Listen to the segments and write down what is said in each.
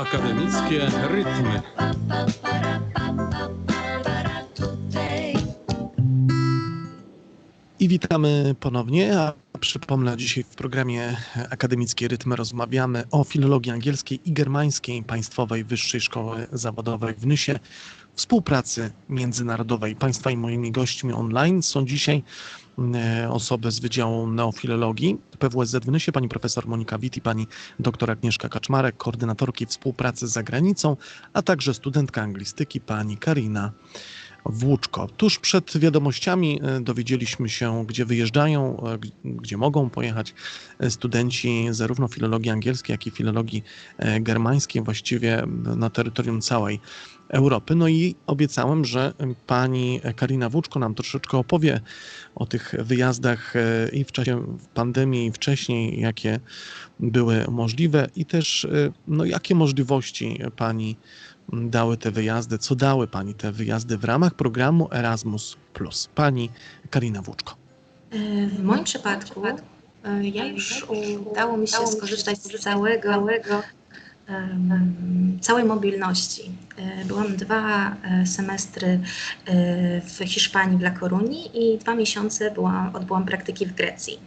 Akademickie rytmy. I witamy ponownie. A przypomnę, dzisiaj w programie Akademickie Rytmy rozmawiamy o filologii angielskiej i germańskiej Państwowej Wyższej Szkoły Zawodowej w Nysie, współpracy międzynarodowej. Państwa i moimi gośćmi online są dzisiaj e, osoby z Wydziału Neofilologii. PWSZ w Nysie, pani profesor Monika Wit i pani doktor Agnieszka Kaczmarek, koordynatorki współpracy z zagranicą, a także studentka anglistyki pani Karina Włóczko. Tuż przed wiadomościami e, dowiedzieliśmy się, gdzie wyjeżdżają, e, gdzie mogą pojechać e, studenci zarówno filologii angielskiej, jak i filologii germańskiej, właściwie na terytorium całej Europy. No i obiecałem, że pani Karina Włóczko nam troszeczkę opowie o tych wyjazdach i w czasie pandemii, i wcześniej, jakie były możliwe, i też no, jakie możliwości pani dały te wyjazdy, co dały Pani te wyjazdy w ramach programu Erasmus+. Pani Karina Włóczko. W moim przypadku e, ja już udało mi się skorzystać z całego całej mobilności. E, byłam dwa e, semestry e, w Hiszpanii, w La Coruni i dwa miesiące byłam, odbyłam praktyki w Grecji.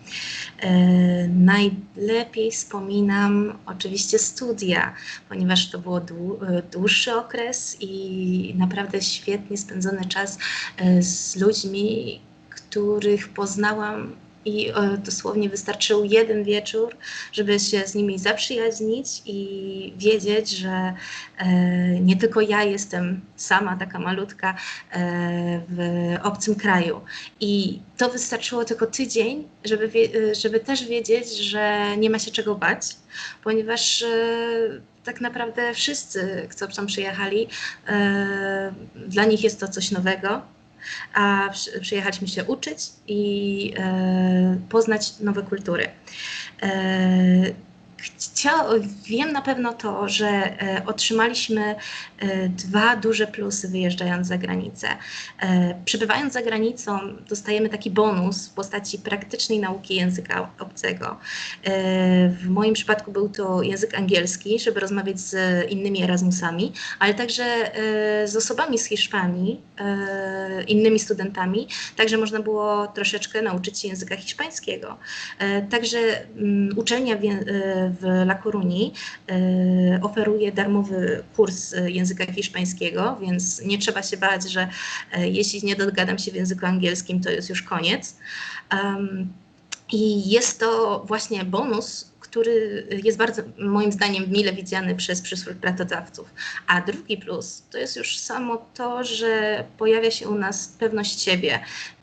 Najlepiej wspominam oczywiście studia, ponieważ to był dłuższy okres i naprawdę świetnie spędzony czas z ludźmi, których poznałam i e, dosłownie wystarczył jeden wieczór, żeby się z nimi zaprzyjaźnić i wiedzieć, że e, nie tylko ja jestem sama taka malutka e, w obcym kraju. I to wystarczyło tylko tydzień, żeby, żeby też wiedzieć, że nie ma się czego bać, ponieważ tak naprawdę wszyscy, kto tam przyjechali, dla nich jest to coś nowego a przyjechaliśmy się uczyć i e, poznać nowe kultury. Chcia, wiem na pewno to, że e, otrzymaliśmy e, dwa duże plusy wyjeżdżając za granicę. E, przebywając za granicą dostajemy taki bonus w postaci praktycznej nauki języka obcego. E, w moim przypadku był to język angielski, żeby rozmawiać z innymi Erasmusami, ale także e, z osobami z Hiszpanii, e, innymi studentami, także można było troszeczkę nauczyć się języka hiszpańskiego. Także m, mm, uczelnia w, w La Coruni e, oferuje darmowy kurs języka hiszpańskiego, więc nie trzeba się bać, że e, jeśli nie dogadam się w języku angielskim, to jest już koniec. I jest to właśnie bonus, który jest bardzo, moim zdaniem, mile widziany przez przyszłych pracodawców. A drugi plus to jest już samo to, że pojawia się u nas pewność siebie.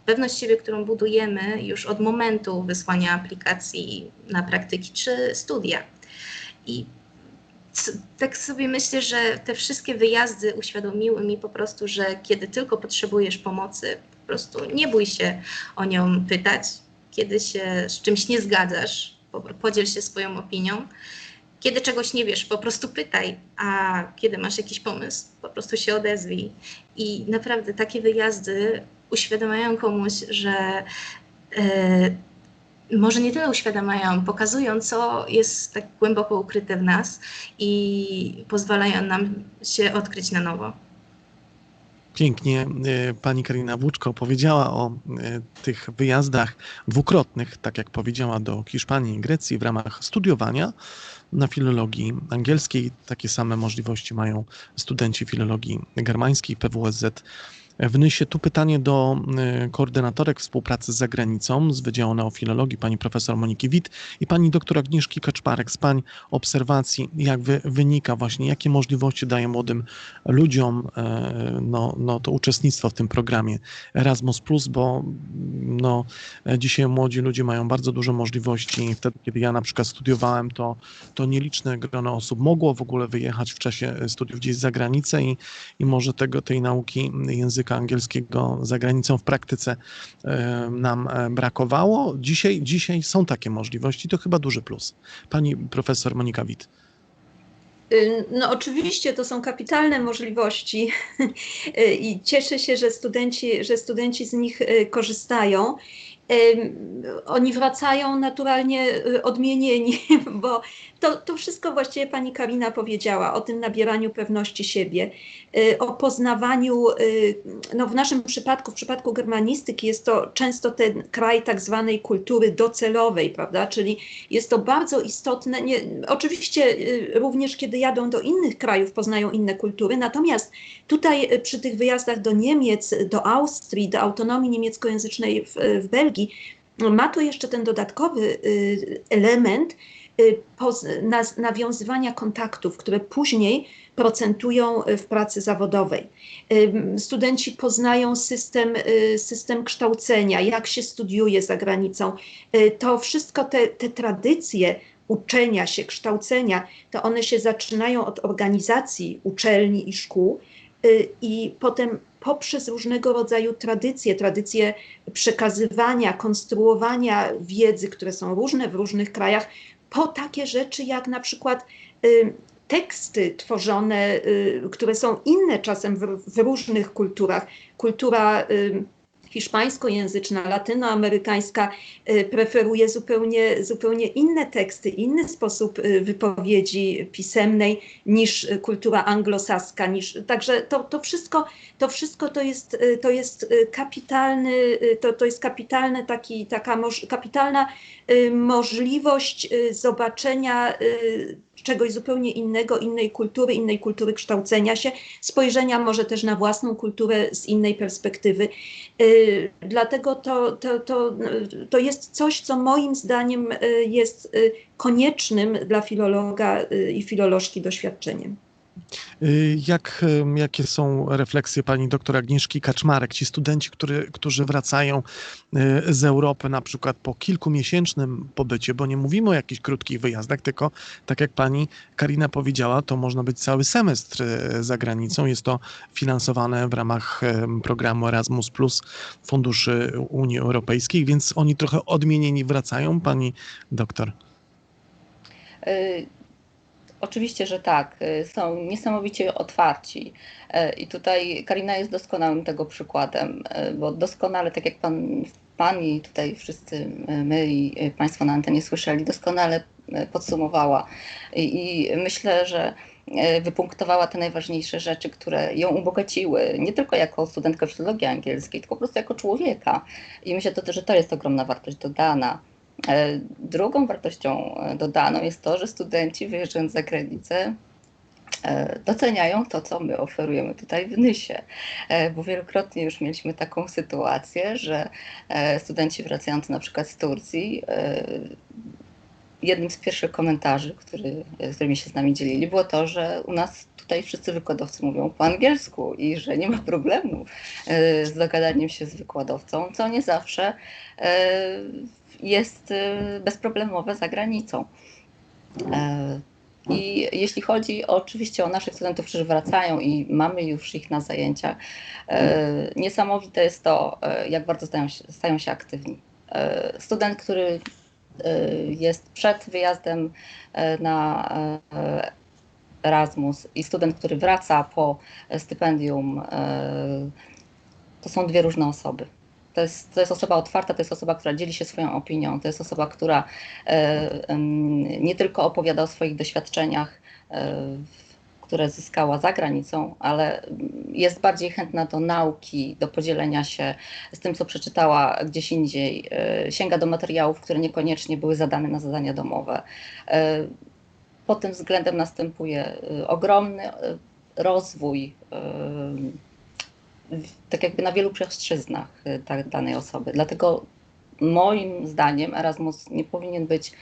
Pewność siebie, którą budujemy już od momentu wysłania aplikacji na praktyki czy studia. I tak sobie myślę, że te wszystkie wyjazdy uświadomiły mi po prostu, że kiedy tylko potrzebujesz pomocy, po prostu nie bój się o nią pytać. Kiedy się z czymś nie zgadzasz, podziel się swoją opinią. Kiedy czegoś nie wiesz, po prostu pytaj, a kiedy masz jakiś pomysł, po prostu się odezwij. I naprawdę takie wyjazdy uświadamiają komuś, że e, może nie tyle uświadamiają, pokazują, co jest tak głęboko ukryte w nas i pozwalają nam się odkryć na nowo. Pięknie e, pani Karina Włóczko powiedziała o e, tych wyjazdach dwukrotnych, tak jak powiedziała, do Hiszpanii i Grecji w ramach studiowania na filologii angielskiej. Takie same możliwości mają studenci filologii germańskiej PWSZ w. Tu pytanie do y, koordynatorek współpracy z zagranicą z Wydziału Neofilologii, pani profesor Moniki Wit i pani doktor Agnieszki Kaczmarek z pań obserwacji, jak wy, wynika właśnie, jakie możliwości daje młodym ludziom e, no, no, to uczestnictwo w tym programie Erasmus+, bo no, dzisiaj młodzi ludzie mają bardzo dużo możliwości. Wtedy, kiedy ja na przykład studiowałem, to, to nieliczne grono osób mogło w ogóle wyjechać w czasie studiów gdzieś za granicę i, i może tego, tej nauki języka języka angielskiego za granicą w praktyce nam e, brakowało. Dzisiaj, dzisiaj są takie możliwości, to chyba duży plus. Pani profesor Monika Wit. Y, no oczywiście to są kapitalne możliwości y, i cieszę się, że studenci, że studenci z nich y, korzystają. Oni wracają naturalnie y, odmienieni, bo to, to wszystko właściwie pani Karina powiedziała o tym nabieraniu pewności siebie, y, o poznawaniu, y, no w naszym przypadku, w przypadku germanistyki jest to często ten kraj tak zwanej kultury docelowej, prawda, czyli jest to bardzo istotne, nie, oczywiście również kiedy jadą do innych krajów poznają inne kultury, natomiast tutaj przy tych wyjazdach do Niemiec, do Austrii, do autonomii niemieckojęzycznej w, w Belgii, ma to jeszcze ten dodatkowy y, element y, nawiązywania kontaktów, które później procentują w pracy zawodowej. Studenci poznają system, y, system kształcenia, jak się studiuje za granicą. To wszystko, te, te tradycje uczenia się, kształcenia, to one się zaczynają od organizacji uczelni i szkół i potem poprzez różnego rodzaju tradycje, tradycje przekazywania, konstruowania wiedzy, które są różne w różnych krajach, po takie rzeczy jak na przykład y, teksty tworzone, y, które są inne czasem w, różnych kulturach. Kultura y, hiszpańskojęzyczna, latynoamerykańska y, preferuje zupełnie, zupełnie inne teksty, inny sposób y, wypowiedzi pisemnej niż kultura anglosaska. Niż, także to, to wszystko, to, wszystko to, jest, y, to jest kapitalny, to, to jest kapitalne taki, taka moż, kapitalna możliwość zobaczenia czegoś zupełnie innego, innej kultury, innej kultury kształcenia się, spojrzenia może też na własną kulturę z innej perspektywy. Y, dlatego to, to, to, to jest coś, co moim zdaniem y, jest y, koniecznym dla filologa i filolożki doświadczeniem. Y, jak, jakie są refleksje pani doktor Agnieszki Kaczmarek, ci studenci, który, którzy wracają y, z Europy na przykład po kilkumiesięcznym pobycie, bo nie mówimy o jakichś krótkich wyjazdach, tylko tak jak pani Karina powiedziała, to można być cały semestr y, za granicą. Jest to finansowane w ramach programu Erasmus Plus funduszy Unii Europejskiej, więc oni trochę odmienieni wracają. Pani doktor. Oczywiście, że tak. Y, są niesamowicie otwarci. Y, I tutaj Karina jest doskonałym tego przykładem, y, bo doskonale, tak jak pan, pan tutaj wszyscy my i Państwo na antenie słyszeli, doskonale podsumowała. I, i myślę, że wypunktowała te najważniejsze rzeczy, które ją ubogaciły, nie tylko jako studentkę filologii angielskiej, tylko po prostu jako człowieka. I myślę, to, że to jest ogromna wartość dodana. E, drugą wartością e, dodaną jest to, że studenci wyjeżdżając za granicę e, doceniają to, co my oferujemy tutaj w Nysie. Bo wielokrotnie już mieliśmy taką sytuację, że studenci wracający na przykład z Turcji, jednym z pierwszych komentarzy, który, którymi się z nami dzielili, było to, że u nas tutaj wszyscy wykładowcy mówią po angielsku i że nie ma problemu z dogadaniem się z wykładowcą, co nie zawsze jest y, bezproblemowe za granicą. E, I jeśli chodzi oczywiście o naszych studentów, którzy wracają i mamy już ich na zajęciach, e, niesamowite jest to, e, jak bardzo stają się, stają się aktywni. Student, który jest przed wyjazdem na Erasmus i student, który wraca po stypendium, to są dwie różne osoby. To jest, to jest osoba otwarta, to jest osoba, która dzieli się swoją opinią, to jest osoba, która e, nie tylko opowiada o swoich doświadczeniach, e, które zyskała za granicą, ale jest bardziej chętna do nauki, do podzielenia się z tym, co przeczytała gdzieś indziej, e, sięga do materiałów, które niekoniecznie były zadane na zadania domowe. Pod tym względem następuje ogromny rozwój tak jakby na wielu płaszczyznach danej osoby. Dlatego moim zdaniem Erasmus nie powinien być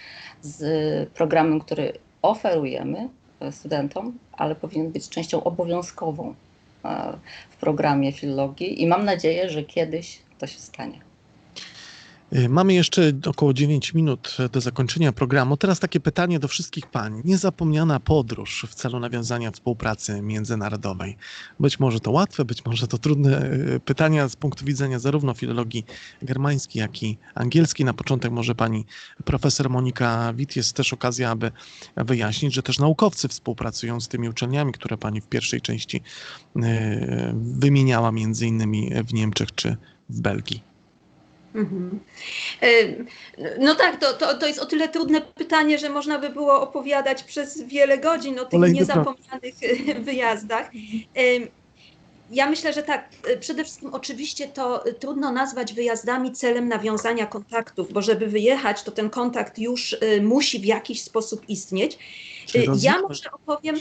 z programem, który oferujemy studentom, ale powinien być częścią obowiązkową w programie filologii i mam nadzieję, że kiedyś to się stanie. Y, mamy jeszcze około 9 minut do zakończenia programu. Teraz takie pytanie do wszystkich pań. Niezapomniana podróż w celu nawiązania współpracy międzynarodowej. Być może to łatwe, być może to trudne y, pytania z punktu widzenia zarówno filologii germańskiej, jak i angielskiej. Na początek może pani profesor Monika Wit jest też okazja, aby wyjaśnić, że też naukowcy współpracują z tymi uczelniami, które pani w pierwszej części y, wymieniała między innymi w Niemczech czy w Belgii. Mhm. No tak, to, to, to jest o tyle trudne pytanie, że można by było opowiadać przez wiele godzin o tych niezapomnianych wyjazdach. Ja myślę, że tak, przede wszystkim oczywiście to trudno nazwać wyjazdami celem nawiązania kontaktów, bo żeby wyjechać, to ten kontakt już musi w jakiś sposób istnieć. Ja może opowiem,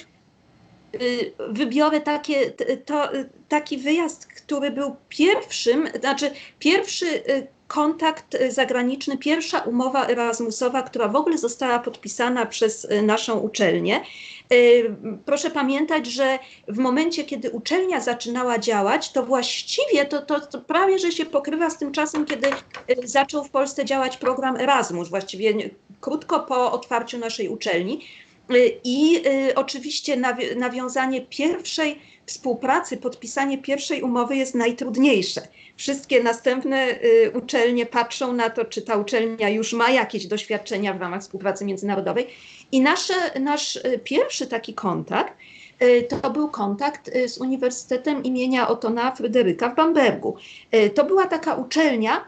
wybiorę takie, to, taki wyjazd, który był pierwszym, znaczy pierwszy kontakt zagraniczny, pierwsza umowa Erasmusowa, która w ogóle została podpisana przez naszą uczelnię. Proszę pamiętać, że w momencie, kiedy uczelnia zaczynała działać, to właściwie to, to, to prawie, że się pokrywa z tym czasem, kiedy zaczął w Polsce działać program Erasmus, właściwie krótko po otwarciu naszej uczelni. I oczywiście nawiązanie pierwszej współpracy, podpisanie pierwszej umowy jest najtrudniejsze. Wszystkie następne uczelnie patrzą na to, czy ta uczelnia już ma jakieś doświadczenia w ramach współpracy międzynarodowej. I nasze, nasz pierwszy taki kontakt to był kontakt z Uniwersytetem imienia Otona Fryderyka w Bambergu. To była taka uczelnia,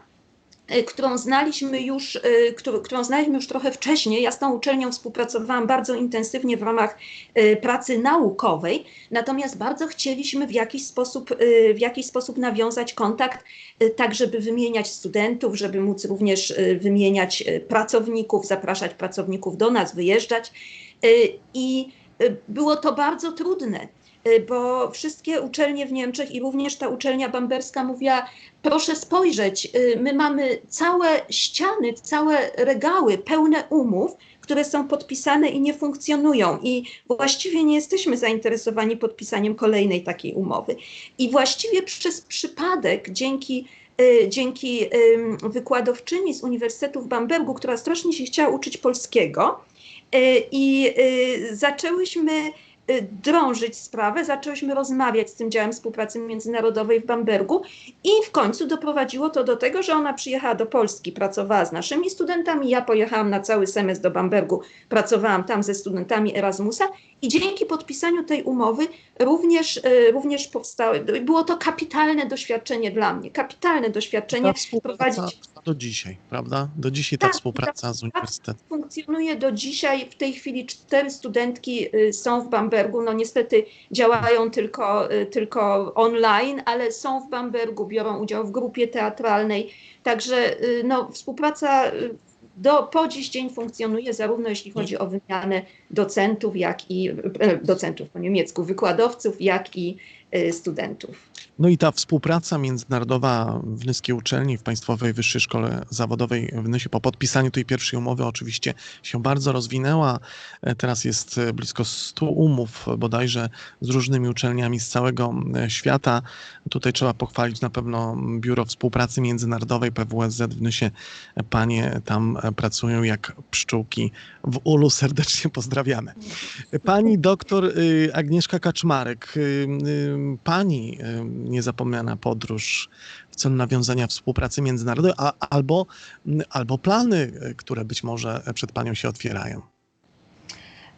którą znaliśmy już, którą znaliśmy już trochę wcześniej. Ja z tą uczelnią współpracowałam bardzo intensywnie w ramach pracy naukowej, natomiast bardzo chcieliśmy w jakiś sposób, w jakiś sposób nawiązać kontakt, tak żeby wymieniać studentów, żeby móc również wymieniać pracowników, zapraszać pracowników do nas, wyjeżdżać. I było to bardzo trudne bo wszystkie uczelnie w Niemczech i również ta uczelnia bamberska mówiła, proszę spojrzeć, my mamy całe ściany, całe regały pełne umów, które są podpisane i nie funkcjonują i właściwie nie jesteśmy zainteresowani podpisaniem kolejnej takiej umowy. I właściwie przez przypadek, dzięki dzięki wykładowczyni z Uniwersytetu w Bambergu, która strasznie się chciała uczyć polskiego i zaczęłyśmy drążyć sprawę, zaczęłyśmy rozmawiać z tym działem współpracy międzynarodowej w Bambergu i w końcu doprowadziło to do tego, że ona przyjechała do Polski, pracowała z naszymi studentami, ja pojechałam na cały semestr do Bambergu, pracowałam tam ze studentami Erasmusa i dzięki podpisaniu tej umowy również, również powstały, było to kapitalne doświadczenie dla mnie, kapitalne doświadczenie prowadzić do dzisiaj, prawda? Do dzisiaj ta Tak, współpraca ta z uniwersytetem. funkcjonuje do dzisiaj. W tej chwili cztery studentki y, są w Bambergu. No niestety działają tylko, y, tylko online, ale są w Bambergu, biorą udział w grupie teatralnej. Także y, no, współpraca y, do, po dziś dzień funkcjonuje zarówno jeśli chodzi o wymianę docentów, jak i docentów po niemiecku, wykładowców, jak i studentów. No i ta współpraca międzynarodowa w Nyskiej Uczelni, w Państwowej Wyższej Szkole Zawodowej w Nysie po podpisaniu tej pierwszej umowy oczywiście się bardzo rozwinęła. E, Teraz jest e, blisko 100 umów bodajże z różnymi uczelniami z całego e, świata. Tutaj trzeba pochwalić na pewno Biuro Współpracy Międzynarodowej PWSZ w Nysie. Panie tam pracują jak pszczółki w ulu. Serdecznie pozdrawiamy. Pani doktor y, Agnieszka Kaczmarek, y, y, pani niezapomniana podróż w celu nawiązania współpracy międzynarodowej, a, albo, albo plany, które być może przed panią się otwierają.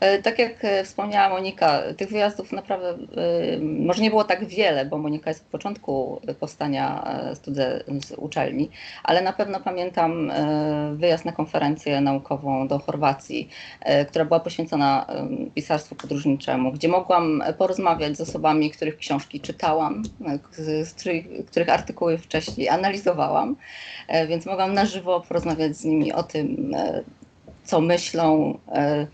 E, Tak jak e, wspomniała Monika, tych wyjazdów naprawdę e, może nie było tak wiele, bo Monika jest od początku powstania e, studia z uczelni, ale na pewno pamiętam wyjazd na konferencję naukową do Chorwacji, która była poświęcona pisarstwu podróżniczemu, gdzie mogłam porozmawiać z osobami, których książki czytałam, których, których artykuły wcześniej analizowałam, więc mogłam na żywo porozmawiać z nimi o tym, co myślą, e,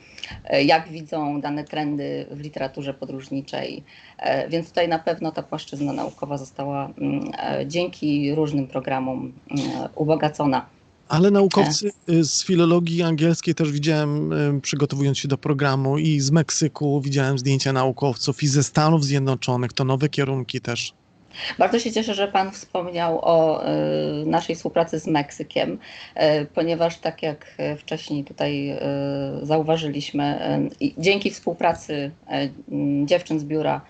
e, jak widzą dane trendy w literaturze podróżniczej. E, Więc tutaj na pewno ta płaszczyzna naukowa została mm, dzięki różnym programom mm, ubogacona. Ale naukowcy z filologii angielskiej też widziałem, przygotowując się do programu, i z Meksyku widziałem zdjęcia naukowców, i ze Stanów Zjednoczonych, to nowe kierunki też. Bardzo się cieszę, że Pan wspomniał o e, naszej współpracy z Meksykiem, e, ponieważ tak jak wcześniej tutaj e, zauważyliśmy, dzięki współpracy dziewczyn z biura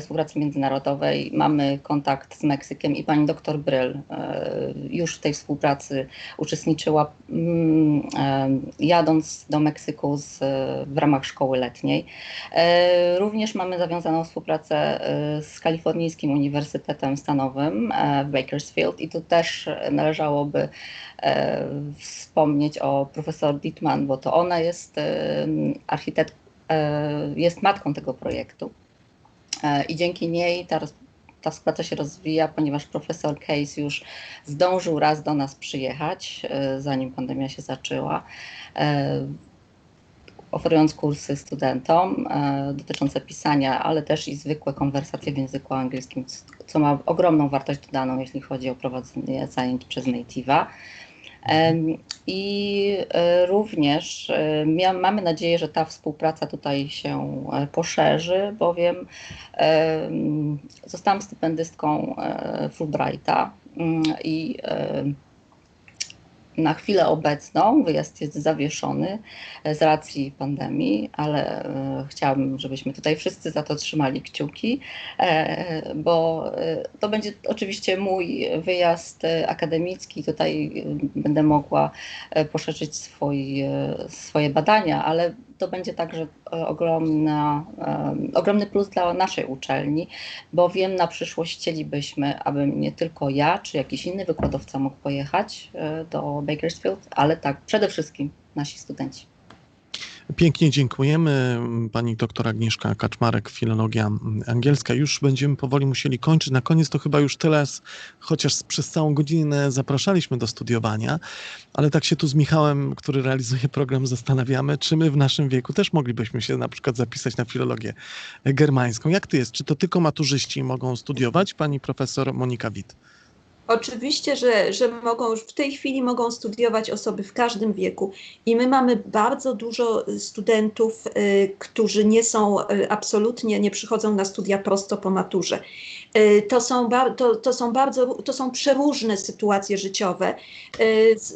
współpracy międzynarodowej. Mamy kontakt z Meksykiem i pani doktor Bryl e, już w tej współpracy uczestniczyła, mm, e, jadąc do Meksyku z, w ramach szkoły letniej. E, Również mamy zawiązaną współpracę e, z Kalifornijskim Uniwersytetem Stanowym e, w Bakersfield. I tu też należałoby e, wspomnieć o profesor Dittman, bo to ona jest e, architekt, jest matką tego projektu i dzięki niej ta, ta współpraca się rozwija, ponieważ profesor Case już zdążył raz do nas przyjechać, zanim pandemia się zaczęła oferując kursy studentom e, dotyczące pisania, ale też i zwykłe konwersacje w języku angielskim, co ma ogromną wartość dodaną, jeśli chodzi o prowadzenie zajęć przez native'a. I e, również e, mamy nadzieję, że ta współpraca tutaj się poszerzy, bowiem zostałam stypendystką Fulbrighta mm, i na chwilę obecną wyjazd jest zawieszony e, z racji pandemii, ale e, chciałabym, żebyśmy tutaj wszyscy za to trzymali kciuki, e, bo to będzie oczywiście mój wyjazd akademicki. Tutaj będę mogła poszerzyć swój, swoje badania, ale to będzie także ogromna, ogromny plus dla naszej uczelni, bowiem na przyszłość chcielibyśmy, aby nie tylko ja, czy jakiś inny wykładowca mógł pojechać do Bakersfield, ale tak przede wszystkim nasi studenci. Pięknie dziękujemy. Pani doktor Agnieszka Kaczmarek, filologia angielska. Już będziemy powoli musieli kończyć. Na koniec to chyba już tyle, chociaż przez całą godzinę zapraszaliśmy do studiowania, ale tak się tu z Michałem, który realizuje program, zastanawiamy, czy my w naszym wieku też moglibyśmy się na przykład zapisać na filologię germańską. Jak to jest? Czy to tylko maturzyści mogą studiować? Pani profesor Monika Wit. Oczywiście, że, że mogą już w tej chwili mogą studiować osoby w każdym wieku i my mamy bardzo dużo studentów, y, którzy nie są y, absolutnie, nie przychodzą na studia prosto po maturze. Y, to są, to, to są bardzo, to są przeróżne sytuacje życiowe. Y, z,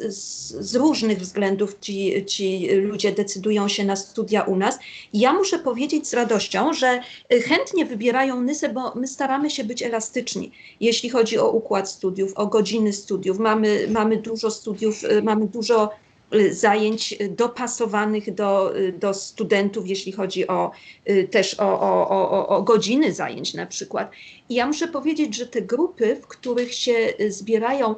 z, różnych względów ci, ci ludzie decydują się na studia u nas. Ja muszę powiedzieć z radością, że y, chętnie wybierają NYSę, bo my staramy się być elastyczni, jeśli chodzi o układ studiów, o godziny studiów. Mamy, mamy dużo studiów, mamy dużo Y, zajęć dopasowanych do, y, do studentów, jeśli chodzi o, y, też o, o, o, o godziny zajęć na przykład. I ja muszę powiedzieć, że te grupy, w których się zbierają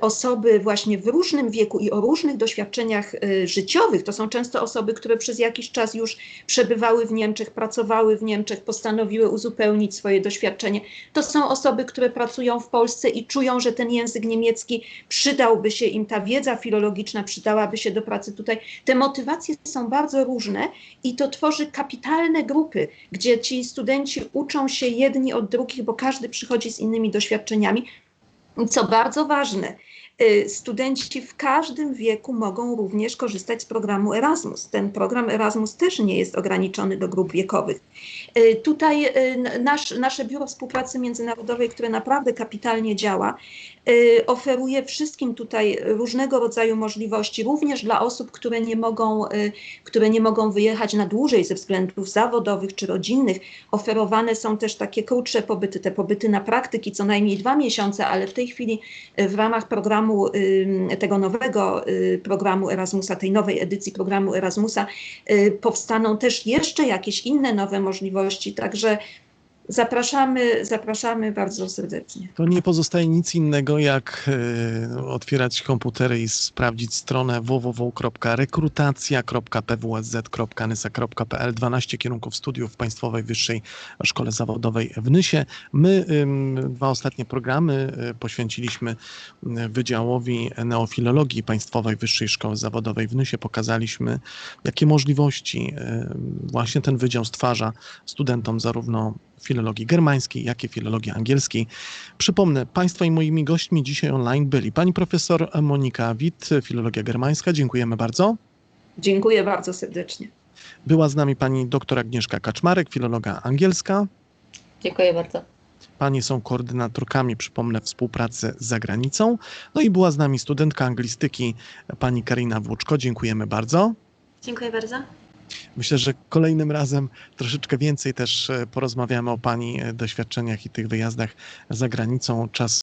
osoby właśnie w różnym wieku i o różnych doświadczeniach życiowych, to są często osoby, które przez jakiś czas już przebywały w Niemczech, pracowały w Niemczech, postanowiły uzupełnić swoje doświadczenie. To są osoby, które pracują w Polsce i czują, że ten język niemiecki przydałby się im, ta wiedza filologiczna przydała przydałaby się do pracy tutaj. Te motywacje są bardzo różne i to tworzy kapitalne grupy, gdzie ci studenci uczą się jedni od drugich, bo każdy przychodzi z innymi doświadczeniami. Co bardzo ważne, Y, studenci w każdym wieku mogą również korzystać z programu Erasmus. Ten program Erasmus też nie jest ograniczony do grup wiekowych. Y, tutaj y, nasz, nasze Biuro Współpracy Międzynarodowej, które naprawdę kapitalnie działa, oferuje wszystkim tutaj różnego rodzaju możliwości, również dla osób, które nie mogą, które nie mogą wyjechać na dłużej ze względów zawodowych czy rodzinnych. Oferowane są też takie krótsze pobyty, te pobyty na praktyki, co najmniej dwa miesiące, ale w tej chwili w ramach programu tego nowego programu Erasmusa, tej nowej edycji programu Erasmusa, powstaną też jeszcze jakieś inne nowe możliwości. Także Zapraszamy, zapraszamy bardzo serdecznie. To nie pozostaje nic innego, jak y, otwierać komputery i sprawdzić stronę www.rekrutacja.pwsz.nysa.pl 12 kierunków studiów w Państwowej Wyższej Szkole Zawodowej w Nysie. My y, dwa ostatnie programy y, poświęciliśmy Wydziałowi Neofilologii Państwowej Wyższej Szkoły Zawodowej w Nysie. Pokazaliśmy, jakie możliwości właśnie ten wydział stwarza studentom zarówno filologii germańskiej, jak i filologii angielskiej. Przypomnę, Państwa i moimi gośćmi dzisiaj online byli pani profesor Monika Wit, filologia germańska. Dziękujemy bardzo. Dziękuję bardzo serdecznie. Była z nami pani doktor Agnieszka Kaczmarek, filologa angielska. Dziękuję bardzo. Panie są koordynatorkami, przypomnę, współpracy z zagranicą. No i była z nami studentka anglistyki, pani Karina Włóczko. Dziękujemy bardzo. Dziękuję bardzo. Myślę, że kolejnym razem troszeczkę więcej też e, porozmawiamy o Pani e, doświadczeniach i tych wyjazdach za granicą. Czas